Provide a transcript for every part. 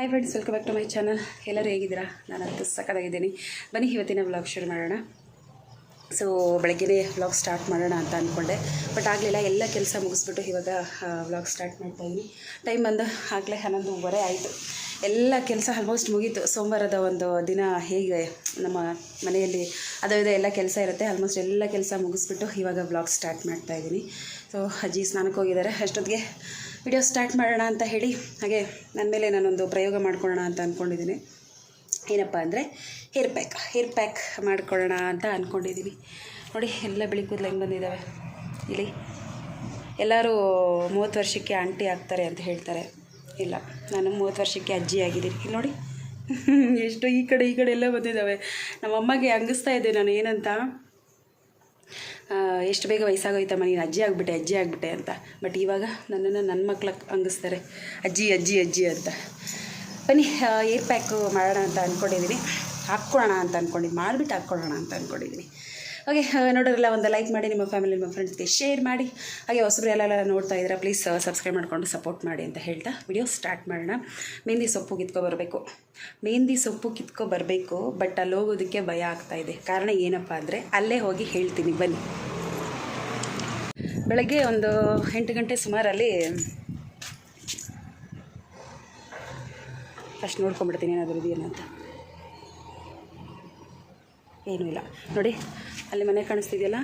Hi friends welcome back to my channel ಎಲ್ಲರೂ ಹೇಗಿದ್ದೀರಾ? ನಾನಂತೂ ಸಕ್ಕದಾಗಿದ್ದೀನಿ ಬನ್ನಿ, ಇವತ್ತಿನ ವ್ಲಾಗ್ ಶುರು ಮಾಡೋಣ. ಸೊ ಬೆಳಗ್ಗೆನೇ ವ್ಲಾಗ್ ಸ್ಟಾರ್ಟ್ ಮಾಡೋಣ ಅಂತ ಅಂದ್ಕೊಂಡೆ ಬಟ್ ಆಗಲಿಲ್ಲ, ಎಲ್ಲ ಕೆಲಸ ಮುಗಿಸ್ಬಿಟ್ಟು ಇವಾಗ ವ್ಲಾಗ್ ಸ್ಟಾರ್ಟ್ ಮಾಡ್ತಾಯಿದ್ದೀನಿ ಟೈಮ್ ಬಂದು ಆಗಲೇ ಹನ್ನೊಂದುವರೆ ಆಯಿತು. ಎಲ್ಲ ಕೆಲಸ ಆಲ್ಮೋಸ್ಟ್ ಮುಗೀತು. ಸೋಮವಾರದ ಒಂದು ದಿನ ಹೇಗೆ ನಮ್ಮ ಮನೆಯಲ್ಲಿ ಅದು ಇದೆ ಎಲ್ಲ ಕೆಲಸ ಇರುತ್ತೆ. ಆಲ್ಮೋಸ್ಟ್ ಎಲ್ಲ ಕೆಲಸ ಮುಗಿಸ್ಬಿಟ್ಟು ಇವಾಗ ವ್ಲಾಗ್ ಸ್ಟಾರ್ಟ್ ಮಾಡ್ತಾಯಿದ್ದೀನಿ ಸೊ ಅಜ್ಜಿ ಸ್ನಾನಕ್ಕೆ ಹೋಗಿದ್ದಾರೆ. ಅಷ್ಟೊತ್ತಿಗೆ ವಿಡಿಯೋ ಸ್ಟಾರ್ಟ್ ಮಾಡೋಣ ಅಂತ ಹೇಳಿ, ಹಾಗೆ ನನ್ನ ಮೇಲೆ ನಾನೊಂದು ಪ್ರಯೋಗ ಮಾಡ್ಕೊಳ್ಳೋಣ ಅಂತ ಅಂದ್ಕೊಂಡಿದ್ದೀನಿ ಏನಪ್ಪ ಅಂದರೆ ಹೇರ್ ಪ್ಯಾಕ್ ಹೇರ್ ಪ್ಯಾಕ್ ಮಾಡ್ಕೊಳ್ಳೋಣ ಅಂತ ಅಂದ್ಕೊಂಡಿದ್ದೀನಿ ನೋಡಿ, ಎಲ್ಲ ಬಿಳಿ ಕೂದಲು ಹೆಂಗೆ ಬಂದಿದ್ದಾವೆ ಇಲ್ಲಿ ಎಲ್ಲರೂ ಮೂವತ್ತು ವರ್ಷಕ್ಕೆ ಆಂಟಿ ಆಗ್ತಾರೆ ಅಂತ ಹೇಳ್ತಾರೆ. ಇಲ್ಲ, ನಾನು ಮೂವತ್ತು ವರ್ಷಕ್ಕೆ ಅಜ್ಜಿ ಆಗಿದ್ದೀನಿ. ಇಲ್ಲಿ ನೋಡಿ, ಎಷ್ಟು ಈ ಕಡೆ ಈ ಕಡೆ ಎಲ್ಲ ಬಂದಿದ್ದಾವೆ ನಮ್ಮಮ್ಮಗೆ ಹಂಗಿಸ್ತಾ ಇದ್ದೆ ನಾನು ಏನಂತ. ಎಷ್ಟು ಬೇಗ ವಯಸ್ಸಾಗೋಯ್ತಮ್ಮ, ನೀನು ಅಜ್ಜಿ ಆಗಿಬಿಟ್ಟೆ ಅಜ್ಜಿ ಆಗಿಬಿಟ್ಟೆ ಅಂತ. ಬಟ್ ಇವಾಗ ನನ್ನನ್ನು ನನ್ನ ಮಕ್ಳು ಅಂಗಿಸ್ತಾರೆ ಅಜ್ಜಿ ಅಜ್ಜಿ ಅಜ್ಜಿ ಅಂತ. ಬನ್ನಿ ಏರ್ ಪ್ಯಾಕು ಮಾಡೋಣ ಅಂತ ಅಂದ್ಕೊಂಡಿದ್ದೀನಿ ಹಾಕ್ಕೊಳ್ಳೋಣ ಅಂತ ಅಂದ್ಕೊಂಡಿದ್ದು ಮಾಡಿಬಿಟ್ಟು ಹಾಕ್ಕೊಳ್ಳೋಣ ಅಂತ ಅಂದ್ಕೊಂಡಿದ್ದೀನಿ ಓಕೆ ನೋಡೋರೆಲ್ಲ ಒಂದು ಲೈಕ್ ಮಾಡಿ ನಿಮ್ಮ ಫ್ಯಾಮಿಲಿ ನಿಮ್ಮ ಫ್ರೆಂಡ್ಸ್ಗೆ ಶೇರ್ ಮಾಡಿ. ಹಾಗೆ ಹೊಸಬ್ರು ಎಲ್ಲ ನೋಡ್ತಾ ಇದ್ದೀರಾ ಪ್ಲೀಸ್ ಸಬ್ಸ್ಕ್ರೈಬ್ ಮಾಡಿಕೊಂಡು ಸಪೋರ್ಟ್ ಮಾಡಿ ಅಂತ ಹೇಳ್ತಾ ವಿಡಿಯೋ ಸ್ಟಾರ್ಟ್ ಮಾಡೋಣ. ಮೆಹಂದಿ ಸೊಪ್ಪು ಕಿತ್ಕೊ ಬರಬೇಕು. ಮೆಹಂದಿ ಸೊಪ್ಪು ಕಿತ್ಕೊ ಬರಬೇಕು ಬಟ್ ಅಲ್ಲಿ ಹೋಗೋದಕ್ಕೆ ಭಯ ಆಗ್ತಾ ಇದೆ. ಕಾರಣ ಏನಪ್ಪ ಅಂದರೆ, ಅಲ್ಲೇ ಹೋಗಿ ಹೇಳ್ತೀನಿ, ಬನ್ನಿ. ಬೆಳಗ್ಗೆ ಒಂದು ಎಂಟು ಗಂಟೆ ಸುಮಾರಲ್ಲಿ ಫಸ್ಟ್ ನೋಡ್ಕೊಂಬಿಡ್ತೀನಿ, ಏನಾದರೂ ಇದೆಯಲ್ಲ ಅಂತ. ಏನೂ ಇಲ್ಲ. ನೋಡಿ, ಅಲ್ಲಿ ಮನೆ ಕಾಣಿಸ್ತಿದೆಯಲ್ಲ?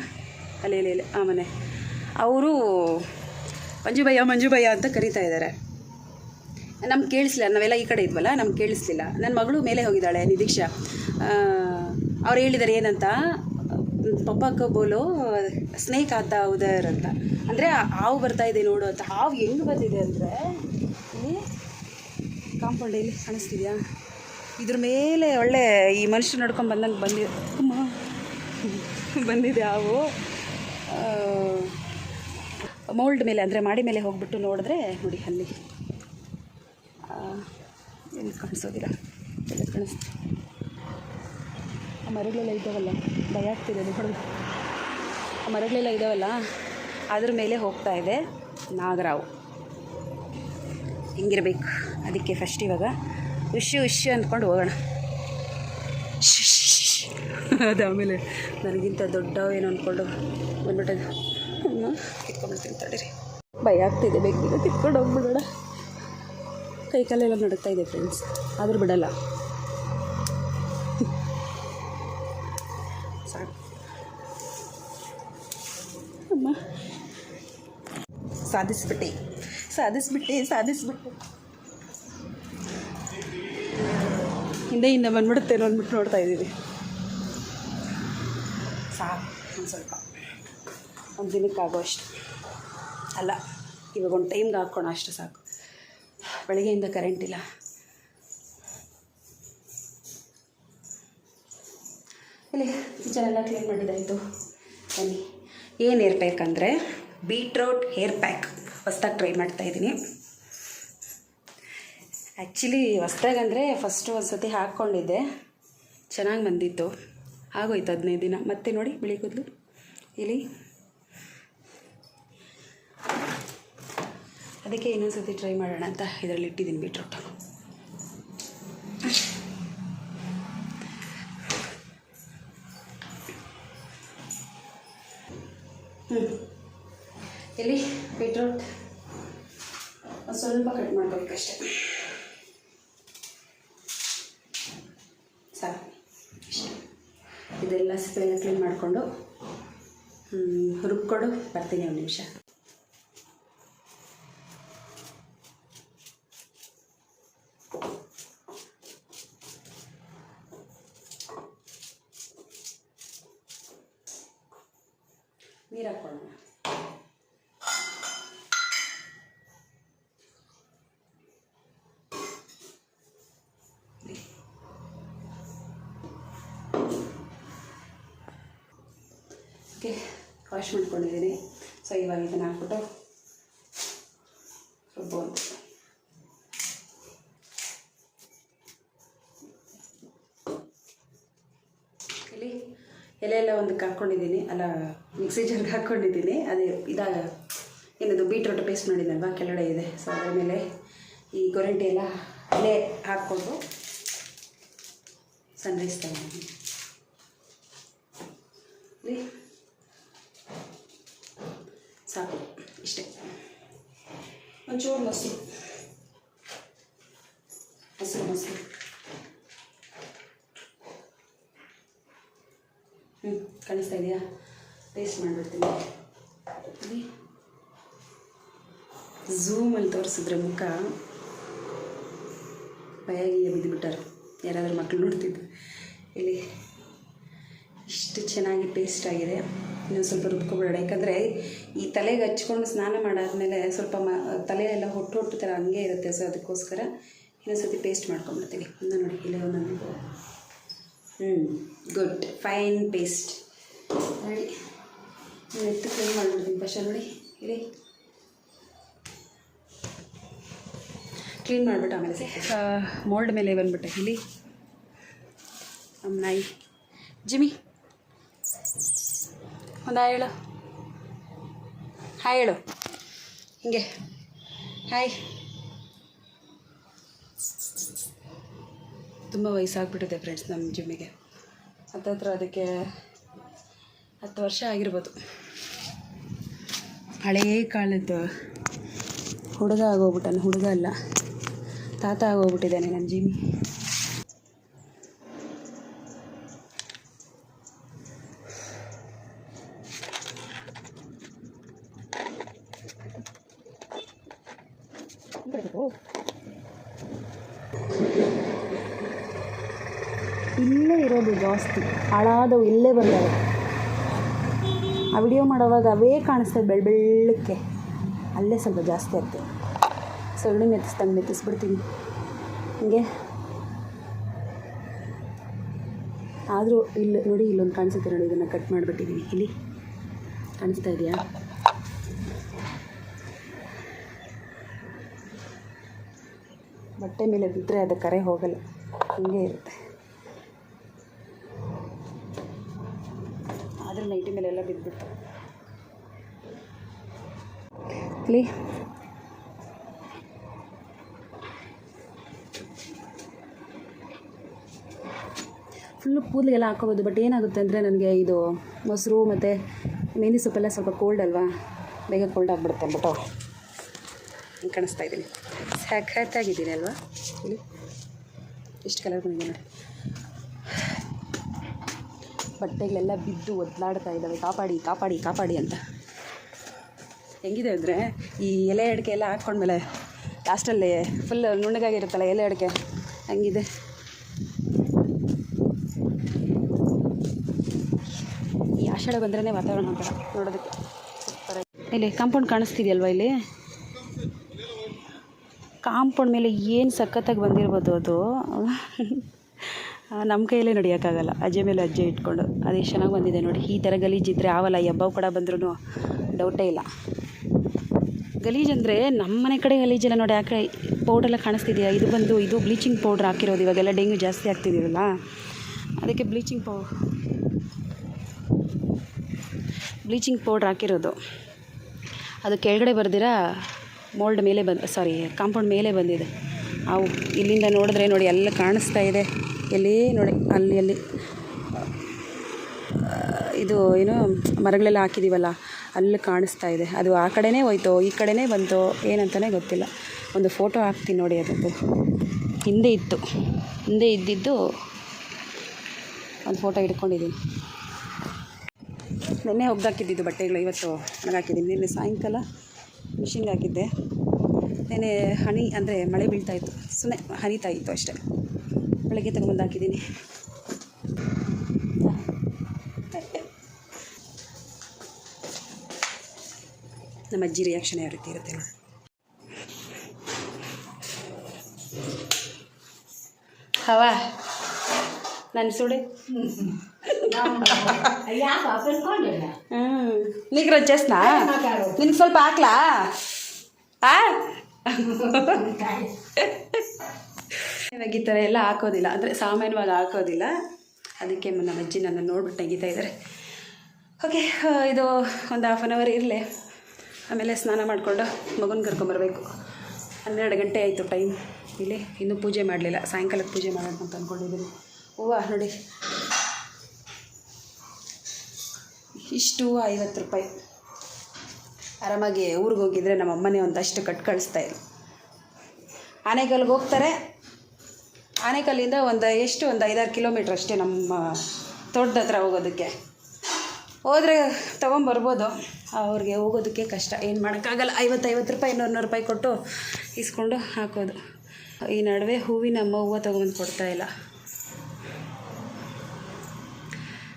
ಅಲ್ಲಿ ಇಲ್ಲಿ ಆ ಮನೆ. ಅವರು ಮಂಜುಭಯ್ಯ ಮಂಜುಭಯ್ಯ ಅಂತ ಕರೀತಾ ಇದ್ದಾರೆ. ನಮ್ಗೆ ಕೇಳಿಸ್ಲಿಲ್ಲ, ನಾವೆಲ್ಲ ಈ ಕಡೆ ಇದ್ವಲ್ಲ ನಮ್ಗೆ ಕೇಳಿಸ್ಲಿಲ್ಲ. ನನ್ನ ಮಗಳು ಮೇಲೆ ಹೋಗಿದ್ದಾಳೆ, ನಿದೀಕ್ಷಾ. ಅವ್ರು ಹೇಳಿದ್ದಾರೆ ಏನಂತ? ಪಪ್ಪ ಬೋಲು, ಸ್ನೇಕ್ ಆತ ಉದರ್ ಅಂತ. ಅಂದರೆ ಹಾವು ಬರ್ತಾ ಇದೆ ನೋಡು ಅಂತ. ಹಾವು ಹೆಂಗೆ ಬಂದಿದೆ ಅಂದರೆ ಕಾಂಪೌಂಡ್ ಇಲ್ಲಿ ಕಾಣಿಸ್ತಿದ್ಯಾ? ಇದ್ರ ಮೇಲೆ ಒಳ್ಳೆ ಈ ಮನುಷ್ಯ ನಡ್ಕೊಂಡು ಬಂದಂಗೆ ಬಂದಿದೆ ಬಂದಿದೆ ಮೋಲ್ಡ್ ಮೇಲೆ, ಅಂದರೆ ಮಾಡಿ ಮೇಲೆ ಹೋಗ್ಬಿಟ್ಟು ನೋಡಿದ್ರೆ ನೋಡಿ ಅಲ್ಲಿ. ಏನು ಕಾಣಿಸೋದಿಲ್ಲ. ಎಲ್ಲ ಕಾಣಿಸ್ತು? ಆ ಮರಗಳೆಲ್ಲ ಇದ್ದಾವಲ್ಲ? ಭಯ ಆಗ್ತಿದೆ, ಅದು ಆ ಮರಗಳೆಲ್ಲ ಇದ್ದಾವಲ್ಲ? ಅದ್ರ ಮೇಲೆ ಹೋಗ್ತಾ ಇದೆ ನಾಗರಾವು. ಹಿಂಗಿರ್ಬೇಕು? ಅದಕ್ಕೆ ಫಸ್ಟ್ ಇವಾಗ ಉಶ್ಯು ಉಶ್ಯು ಅಂದ್ಕೊಂಡು ಹೋಗೋಣ. ಅದು ಆಮೇಲೆ ನನಗಿಂತ ದೊಡ್ಡವೇನು ಅಂದ್ಕೊಂಡು ಬಂದ್ಬಿಟ್ಟು. ಅಮ್ಮ ಕಿತ್ಕೊಂಡ್ಬಿಡ್ತೀನಿ ತಡೀರಿ. ಭಯ ಆಗ್ತಿದೆ, ಬೇಗ ಬೇಗ ಕಿತ್ಕೊಂಡು ಹೋಗ್ಬಿಡೋಣ. ಕೈ ಕಾಲೆಲ್ಲ ನಡುತ್ತಾ ಇದೆ ಫ್ರೆಂಡ್ಸ್ ಆದರೂ ಬಿಡಲ್ಲ. ಸಾಕು. ಅಮ್ಮ. ಸಾಧಿಸ್ಬಿಟ್ಟೆ. ಸಾಧಿಸ್ಬಿಟ್ಟೆ ಸಾಧಿಸ್ಬಿಟ್ಟೆ. ಹಿಂದೆಯಿಂದ ಬಂದ್ಬಿಡುತ್ತೆ ಅಂದ್ಬಿಟ್ಟು ನೋಡ್ತಾ ಇದ್ದೀವಿ. ಸಾಕು, ಒಂದು ಸ್ವಲ್ಪ. ಒಂದು ದಿನಕ್ಕೆ ಆಗೋ ಅಷ್ಟು. ಅಲ್ಲ, ಇವಾಗ ಒಂದು ಟೈಮ್ಗೆ ಹಾಕ್ಕೋಣ ಅಷ್ಟು ಸಾಕು. ಬೆಳಗ್ಗೆಯಿಂದ ಕರೆಂಟ್ ಇಲ್ಲ. ಇಲ್ಲಿ ಕಿಚನ್ ಎಲ್ಲ ಕ್ಲೀನ್ ಮಾಡಿದ್ದಾಯಿತು. ಬನ್ನಿ. ಏನು ಹೇರ್ ಪ್ಯಾಕ್ ಅಂದರೆ ಬೀಟ್ರೋಟ್ ಹೇರ್ ಪ್ಯಾಕ್ ಹೊಸ್ದಾಗಿ ಟ್ರೈ ಮಾಡ್ತಾಯಿದ್ದೀನಿ ಆ್ಯಕ್ಚುಲಿ ಹೊಸ್ದಾಗಂದರೆ ಫಸ್ಟು ಒಂದು ಸತಿ ಹಾಕ್ಕೊಂಡಿದ್ದೆ. ಚೆನ್ನಾಗಿ ಬಂದಿತ್ತು. ಆಗೋಯ್ತು ಹದಿನೈದು ದಿನ. ಮತ್ತೆ ನೋಡಿ, ಬಿಳಿ ಕೂದಲು. ಇಲ್ಲಿ. ಅದಕ್ಕೆ ಇನ್ನೊಂದು ಸತಿ ಟ್ರೈ ಮಾಡೋಣ ಅಂತ ಇದರಲ್ಲಿ ಇಟ್ಟಿದ್ದೀನಿ ಬೀಟ್ರೋಟ್ ಹ್ಞೂ ಇಲ್ಲಿ ಬೀಟ್ರೋಟ್ ಸ್ವಲ್ಪ ಕಟ್ ಮಾಡ್ಕೋಬೇಕಷ್ಟೆ ಸಾಕು ಇಷ್ಟು ಇದೆಲ್ಲ ಸಿಪ್ಪೆಲ್ಲ ಕ್ಲೀನ್ ಮಾಡಿಕೊಂಡು ರುಬ್ಕೊಂಡು ಬರ್ತೀನಿ ಒಂದು ನಿಮಿಷ. ನೀರು ಹಾಕ್ಕೊಳ್ಳೋಣ ಓಕೆ ವಾಶ್ ಮಾಡ್ಕೊಂಡಿದ್ದೀನಿ ಸೊ ಇವಾಗ ಇದನ್ನು ಹಾಕ್ಬಿಟ್ಟು ರುಬ್ಬೋದು ಇಲ್ಲಿ ಎಲೆ ಎಲ್ಲ ಒಂದಕ್ಕೆ ಹಾಕ್ಕೊಂಡಿದ್ದೀನಿ. ಅಲ್ಲ ಮಿಕ್ಸಿ ಜಾರ್ಗೆ ಹಾಕ್ಕೊಂಡಿದ್ದೀನಿ. ಅದೇ ಇದಾಗ ಏನದು ಬೀಟ್ರೋಟ್ ಪೇಸ್ಟ್ ಮಾಡಿದ್ದಲ್ವಾ ಕೆಳಗಡೆ ಇದೆ. ಸೊ ಅದರ ಮೇಲೆ ಈ ಗೊರಂಟಿ ಎಲ್ಲ ಎಲೆ ಹಾಕ್ಕೊಂಡು ಸಂಗ್ರಹಿಸ್ತಾ ತಗೊಂಡಿದ್ದೀನಿ ಇಲ್ಲಿ ಸಾಕು ಇಷ್ಟೇ. ಒಂಚೂರು ಮೊಸರು. ಹಸಿರು ಮೊಸರು. ಹ್ಞೂ ಕಾಣಿಸ್ತಾ ಇದೆಯಾ? ಟೇಸ್ಟ್ ಮಾಡಿಬಿಡ್ತೀನಿ. ಝೂಮಲ್ಲಿ ತೋರಿಸಿದ್ರೆ ಮುಖ ಭಯಾಗಿಯೇ ಬಿದ್ದುಬಿಟ್ಟಾರೆ ಯಾರಾದರೂ ಮಕ್ಕಳು ನೋಡ್ತಿದ್ದು ಇಲ್ಲಿ ಇಷ್ಟು ಚೆನ್ನಾಗಿ ಟೇಸ್ಟ್ ಆಗಿದೆ. ಇನ್ನೊಂದು ಸ್ವಲ್ಪ ರುಬ್ಕೊಬಿಡೋಣ ಯಾಕಂದರೆ ಈ ತಲೆಗೆ ಹಚ್ಕೊಂಡು ಸ್ನಾನ ಮಾಡಾದಮೇಲೆ ಸ್ವಲ್ಪ ಮ ತಲೆಯೆಲ್ಲ ಹೊಟ್ಟು ಹೊಟ್ಟು ಥರ ಹಂಗೆ ಇರುತ್ತೆ. ಸೊ ಅದಕ್ಕೋಸ್ಕರ ಇನ್ನೊಂದು ಸರ್ತಿ ಪೇಸ್ಟ್ ಮಾಡ್ಕೊಂಡ್ಬಿಡ್ತೀನಿ. ಒಂದು ನೋಡಿ ಇಲ್ಲೇ ಒಂದೊಂದು ಹ್ಞೂ ಗುಡ್ ಫೈನ್ ಪೇಸ್ಟ್ ನೋಡಿ. ಎತ್ತು ಕ್ಲೀನ್ ಮಾಡಿಬಿಡ್ತೀನಿ. ಫಸ್ಟ್ ನೋಡಿ ಇರಿ ಕ್ಲೀನ್ ಮಾಡಿಬಿಟ್ಟು ಆಮೇಲೆ ಮೋಲ್ಡ್ ಮೇಲೆ ಬಂದ್ಬಿಟ್ಟೆ. ಇಲ್ಲಿ. ನಮ್ಮ ನಾಯಿ. ಜಿಮಿ ಒಂದು ಹೇಳು. ಹಾಯ್ ಹೇಳು. ಹಿಂಗೆ. ಹಾಯ್. ತುಂಬ ವಯಸ್ಸಾಗ್ಬಿಟ್ಟಿದೆ ಫ್ರೆಂಡ್ಸ್ ನಮ್ಮ ಜಿಮ್ಮಿಗೆ ಹತ್ತತ್ರ ಅದಕ್ಕೆ ಹತ್ತು ವರ್ಷ ಆಗಿರ್ಬೋದು. ಹಳೇ ಕಾಲದ್ದು ಹುಡುಗ ಆಗೋಗ್ಬಿಟ್ಟಾನೆ. ಹುಡುಗ ಅಲ್ಲ. ತಾತ ಆಗೋಗ್ಬಿಟ್ಟಿದ್ದಾನೆ ನನ್ನ ಜಿಮ್ಮಿ ಇಲ್ಲೇ ಇರೋದು ಜಾಸ್ತಿ, ಹಾಳಾದವು, ಇಲ್ಲೇ ಬಂದವು. ಆ ವಿಡಿಯೋ ಮಾಡೋವಾಗ ಅವೇ ಕಾಣಿಸ್ತದೆ ಬೆಳ್ ಬೆಳ್ಳಕ್ಕೆ. ಅಲ್ಲೇ ಸ್ವಲ್ಪ ಜಾಸ್ತಿ ಆಗ್ತದೆ ಸಗಣಿ ಮೆತ್ತಿಸ್ದಂಗೆ ಮೆತ್ತಿಸ್ಬಿಡ್ತೀನಿ. ಹಿಂಗೆ. ಆದರೂ ಇಲ್ಲಿ, ನೋಡಿ ಇಲ್ಲೊಂದು ಕಾಣಿಸುತ್ತೆ ನೋಡಿ, ಇದನ್ನು ಕಟ್ ಮಾಡಿಬಿಟ್ಟಿದ್ದೀನಿ ಇಲ್ಲಿ ಕಾಣಿಸ್ತಾ ಇದೆಯಾ? ಬಟ್ಟೆ ಮೇಲೆ ಬಿದ್ದರೆ ಅದು ಕರೆ ಹೋಗಲ್ಲ. ಹಿಂಗೆ ಇರುತ್ತೆ ಆದರೆ ನೈಟಿ ಮೇಲೆಲ್ಲ ಬಿದ್ದುಬಿಟ್ಟು ಇಲ್ಲಿ. ಫುಲ್ಲು ಕೂದಲಿಗೆಲ್ಲ ಹಾಕೋಬೋದು ಬಟ್ ಏನಾಗುತ್ತೆ ಅಂದರೆ ನನಗೆ ಇದು ಮೊಸರು ಮತ್ತು ಮೆಹಂದಿ ಸೊಪ್ಪೆಲ್ಲ ಸ್ವಲ್ಪ ಕೋಲ್ಡ್ ಅಲ್ವಾ? ಬೇಗ ಕೋಲ್ಡ್ ಆಗಿಬಿಡುತ್ತೆ ಅಂದ್ಬಿಟ್ಟು ಹಿಂಗೆ ಕಾಣಿಸ್ತಾ ಇದ್ದೀನಿ ಸಖತ್ತಾಗಿದ್ದೀನಿ ಅಲ್ವಾ? ಇಲ್ಲಿ. ಎಷ್ಟು ಕಲರ್ ಬಂದಿದೆ ನೋಡಿ. ಬಟ್ಟೆಗಳೆಲ್ಲ ಬಿದ್ದು ಒದ್ಲಾಡ್ತಾ ಇದ್ದಾವೆ. ಕಾಪಾಡಿ ಕಾಪಾಡಿ ಕಾಪಾಡಿ ಅಂತ. ಹೆಂಗಿದೆ ಅಂದರೆ ಈ ಎಲೆ ಅಡಿಕೆ ಎಲ್ಲ ಹಾಕ್ಕೊಂಡ್ಮೇಲೆ ಲಾಸ್ಟಲ್ಲಿ ಫುಲ್ ನುಣ್ಣಗಾಗಿರುತ್ತಲ್ಲ ಎಲೆ ಅಡಿಕೆ? ಹಂಗಿದೆ? ಈ ಆಷಾಢ ಬಂದ್ರೇ ವಾತಾವರಣ ಅಂತ ನೋಡೋದಕ್ಕೆ ಇಲ್ಲಿ ಕಾಂಪೌಂಡ್ ಕಾಣಿಸ್ತಿದೆಯಲ್ವ ಇಲ್ಲಿ? ಕಾಂಪೌಂಡ್ ಮೇಲೆ ಏನು ಸಖತ್ತಾಗಿ ಬಂದಿರ್ಬೋದು ಅದು? ನಮ್ಮ ಕೈಯಲ್ಲೇ ನಡೆಯೋಕ್ಕಾಗಲ್ಲ. ಅಜ್ಜೆ ಮೇಲೆ ಅಜ್ಜೆ ಇಟ್ಕೊಂಡು. ಅದು ಚೆನ್ನಾಗಿ ಬಂದಿದೆ ನೋಡಿ. ಈ ಥರ ಗಲೀಜಿದ್ರೆ ಆವಲ್ಲ ಎಬ್ಬವು ಕೂಡ ಬಂದ್ರೂ ಡೌಟೇ ಇಲ್ಲ. ಗಲೀಜಂದರೆ ನಮ್ಮ ಮನೆ ಕಡೆ ಗಲೀಜಿಲ್ಲ ನೋಡಿ. ಆ ಯಾಕೆ ಪೌಡ್ರೆಲ್ಲ ಕಾಣಿಸ್ತಿದೆಯಾ? ಇದು ಬಂದು, ಇದು ಬ್ಲೀಚಿಂಗ್ ಪೌಡ್ರ್ ಹಾಕಿರೋದು. ಇವಾಗೆಲ್ಲ ಡೆಂಗ್ಯೂ ಜಾಸ್ತಿ ಆಗ್ತಿದ್ದೀವಲ್ಲ ಅದಕ್ಕೆ ಬ್ಲೀಚಿಂಗ್ ಪೌ ಬ್ಲೀಚಿಂಗ್ ಪೌಡ್ರ್ ಹಾಕಿರೋದು. ಅದು ಕೆಳಗಡೆ ಬರ್ದಿರಾ? ಮೋಲ್ಡ್ ಮೇಲೆ ಬಂದು ಸಾರಿ ಕಾಂಪೌಂಡ್ ಮೇಲೆ ಬಂದಿದೆ. ಅವು ಇಲ್ಲಿಂದ ನೋಡಿದ್ರೆ ನೋಡಿ, ಎಲ್ಲ ಕಾಣಿಸ್ತಾ ಇದೆ. ಎಲ್ಲಿ ನೋಡಿ ಅಲ್ಲಿ ಅಲ್ಲಿ. ಇದು ಏನು ಮರಗಳೆಲ್ಲ ಹಾಕಿದ್ದೀವಲ್ಲ ಅಲ್ಲಿ ಕಾಣಿಸ್ತಾ ಇದೆ. ಅದು ಆ ಕಡೆನೇ ಹೋಯ್ತು, ಈ ಕಡೆನೇ ಬಂತು ಏನಂತಲೇ ಗೊತ್ತಿಲ್ಲ. ಒಂದು ಫೋಟೋ ಹಾಕ್ತೀನಿ ನೋಡಿ ಅದೊಂದು ಹಿಂದೆ ಇತ್ತು. ಹಿಂದೆ ಇದ್ದಿದ್ದು ಒಂದು ಫೋಟೋ ಹಿಡ್ಕೊಂಡಿದ್ದೀನಿ. ನಿನ್ನೆ ಒಗ್ದಾಕಿದ್ದಿದ್ದು ಬಟ್ಟೆಗಳು, ಇವತ್ತು ಒಣಗಾಕಿದ್ದೀನಿ ನಿನ್ನೆ ಸಾಯಂಕಾಲ ಮಿಷಿನ್ಗೆ ಹಾಕಿದ್ದೆ. ನೆನ್ನೆ ಹನಿ, ಅಂದರೆ ಮಳೆ ಬೀಳ್ತಾಯಿತ್ತು ಸುಮ್ಮನೆ ಹನಿತಾಯಿತ್ತು ಅಷ್ಟೇ. ಬೆಳಗ್ಗೆ ತಗೊಂಡು ಹಾಕಿದ್ದೀನಿ ನಮ್ಮ ಅಜ್ಜಿ ರಿಯಾಕ್ಷನ್ ಯಾವ ರೀತಿ ಇರುತ್ತೆ ಹವಾ? ನನ್ನ ಸುಡಿ. ನೀಗ ರಜೆಸ್ನಾ ನಿನ್ ಸ್ವಲ್ಪ ಹಾಕ್ಲಾ? ಆ? ಇವಾಗ ಈ ಥರ ಎಲ್ಲ ಹಾಕೋದಿಲ್ಲ. ಅಂದರೆ ಸಾಮಾನ್ಯವಾಗಿ ಹಾಕೋದಿಲ್ಲ. ಅದಕ್ಕೆ ನಮ್ಮ ಅಜ್ಜಿ ನನ್ನ ನೋಡ್ಬಿಟ್ಟು ತೆಗಿತಾ ಇದ್ದಾರೆ. ಓಕೆ ಇದು ಒಂದು ಹಾಫ್ ಆನ್ ಅವರ್ ಇರಲಿ. ಆಮೇಲೆ ಸ್ನಾನ ಮಾಡಿಕೊಂಡು ಮಗುನ ಕರ್ಕೊಂಬರ್ಬೇಕು ಹನ್ನೆರಡು ಗಂಟೆ ಆಯಿತು ಟೈಮ್ ಇಲ್ಲಿ ಇನ್ನೂ ಪೂಜೆ ಮಾಡಲಿಲ್ಲ. ಸಾಯಂಕಾಲಕ್ಕೆ ಪೂಜೆ ಮಾಡೋಣ ಅಂತ ಅಂದ್ಕೊಂಡಿದ್ದೀನಿ ಹೂವು ನೋಡಿ. ಇಷ್ಟು ಹೂವು, ಐವತ್ತು ರೂಪಾಯಿ. ಆರಾಮಾಗಿ ಊರಿಗೆ ಹೋಗಿದ್ರೆ ನಮ್ಮ ಅಮ್ಮನೇ ಒಂದಷ್ಟು ಕಟ್ ಕಳಿಸ್ತಾ ಇದ್ರು. ಆನೆಗಲ್ಗೆ ಹೋಗ್ತಾರೆ. ಆನೆಕಲ್ಲಿಂದ ಒಂದು ಎಷ್ಟು, ಒಂದು ಐದಾರು ಕಿಲೋಮೀಟ್ರ್ ಅಷ್ಟೇ ನಮ್ಮ ತೋಟದ ಹತ್ರ ಹೋಗೋದಕ್ಕೆ. ಹೋದರೆ ತೊಗೊಂಬರ್ಬೋದು. ಅವ್ರಿಗೆ ಹೋಗೋದಕ್ಕೆ ಕಷ್ಟ. ಏನು ಮಾಡೋಕ್ಕಾಗಲ್ಲ. ಐವತ್ತೈವತ್ತು ಐವತ್ತು ರೂಪಾಯಿ ನೂರು ರೂಪಾಯಿ ಕೊಟ್ಟು ಇಸ್ಕೊಂಡು ಹಾಕೋದು. ಈ ನಡುವೆ ಹೂವಿನ ಅಮ್ಮ ಹೂವು ತೊಗೊಂಬಂದು ಕೊಡ್ತಾ ಇಲ್ಲ.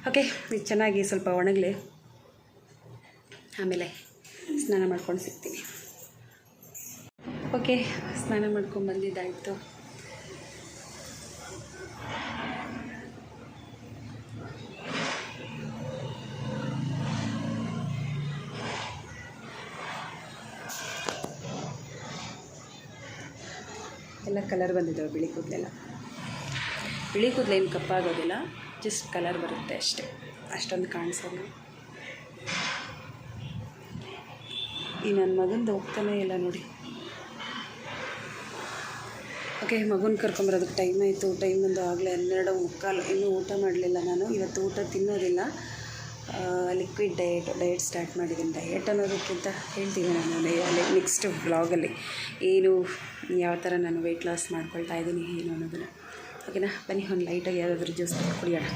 ಓಕೆ ಇದು ಚೆನ್ನಾಗಿ ಸ್ವಲ್ಪ ಒಣಗಲಿ. ಆಮೇಲೆ ಸ್ನಾನ ಮಾಡ್ಕೊಂಡು ಸಿಗ್ತೀನಿ. ಓಕೆ ಸ್ನಾನ ಮಾಡ್ಕೊಂಡು ಬಂದಿದ್ದಾಯಿತು. ಎಲ್ಲ ಕಲರ್ ಬಂದಿದ್ದಾವೆ ಬಿಳಿ ಕೂದಲೆಲ್ಲ. ಬಿಳಿ ಕೂದಲು ಏನು ಕಪ್ಪಾಗೋದಿಲ್ಲ ಜಸ್ಟ್ ಕಲರ್ ಬರುತ್ತೆ ಅಷ್ಟೇ. ಅಷ್ಟೊಂದು ಕಾಣಿಸಲ್ಲ. ಈ ನನ್ನ ಮಗಂದು ಹೋಗ್ತಾನೆ ಇಲ್ಲ ನೋಡಿ. ಓಕೆ, ಮಗುನ ಕರ್ಕೊಂಬರೋದಕ್ಕೆ ಟೈಮ್ ಆಯಿತು. ಟೈಮ್ ಬಂದು ಆಗಲೇ ಹನ್ನೆರಡು ಮುಕ್ಕಾಲು. ಇನ್ನೂ ಊಟ ಮಾಡಲಿಲ್ಲ ನಾನು. ಇವತ್ತು ಊಟ ತಿನ್ನೋದಿಲ್ಲ. ಲಿಕ್ವಿಡ್ ಡಯಟ್ ಡಯೆಟ್ ಸ್ಟಾರ್ಟ್ ಮಾಡಿದ್ದೀನಿ. ಡಯಟ್ ಅನ್ನೋದಕ್ಕಿಂತ ಹೇಳ್ತೀನಿ ನಾನು ಡೈಲಿ ನೆಕ್ಸ್ಟ್ ಬ್ಲಾಗಲ್ಲಿ ಏನು, ಯಾವ ಥರ ನಾನು ವೆಯ್ಟ್ ಲಾಸ್ ಮಾಡ್ಕೊಳ್ತಾ ಇದ್ದೀನಿ ಏನು ಅನ್ನೋದನ್ನು. ಓಕೆನಾ ಬನ್ನಿ, ಒಂದು ಲೈಟಾಗಿ ಯಾವುದಾದ್ರೂ ಜ್ಯೂಸ್ ಕುಡಿಯೋಣ.